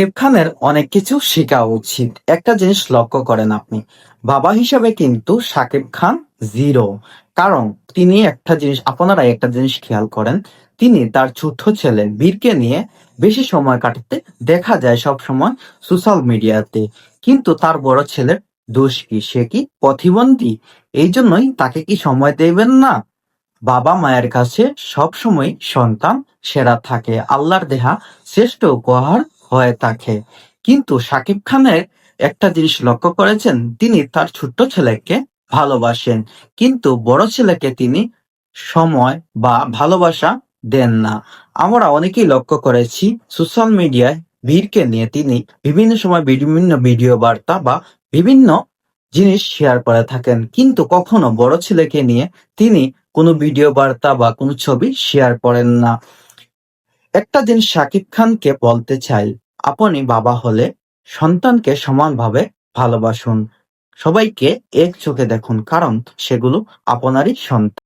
শাকিব খানের অনেক কিছু শেখা উচিত। একটা জিনিস লক্ষ্য করেন আপনি। বাবা হিসাবে কিন্তু শাকিব খান জিরো কারণ তিনি একটা জিনিস আপনারা একটা জিনিস খেয়াল করেন, তিনি তার ছোট্ট ছেলে বীরকে নিয়ে বেশি সময় কাটাতে দেখা যায় সব সময় সোশ্যাল মিডিয়াতে কিন্তু তার বড় ছেলের দোষ কি? সে কি প্রতিবন্ধী এই জন্যই তাকে কি সময় দেবেন না? বাবা মায়ের কাছে সবসময় সন্তান সেরা থাকে। আল্লাহর দেহা শ্রেষ্ঠ উপহার হয়ে থাকে কিন্তু সাকিব খানের একটা জিনিস লক্ষ্য করেছেন, তিনি তার ছোট্ট ছেলেকে ভালোবাসেন। কিন্তু বড় ছেলেকে তিনি সময় বা ভালোবাসা দেন না। আমরা অনেকেই লক্ষ্য করেছি, সোশ্যাল মিডিয়ায় বীরকে নিয়ে তিনি বিভিন্ন সময় বিভিন্ন ভিডিও বার্তা বা বিভিন্ন জিনিস শেয়ার করে থাকেন। কিন্তু কখনো বড় ছেলেকে নিয়ে তিনি কোনো ভিডিও বার্তা বা কোনো ছবি শেয়ার করেন না। একটা জিনিস শাকিব খানকে বলতে চাই আপনি বাবা হলে সন্তানকে সমানভাবে ভালোবাসুন। সবাইকে এক চোখে দেখুন কারণ সেগুলো আপনারই সন্তান।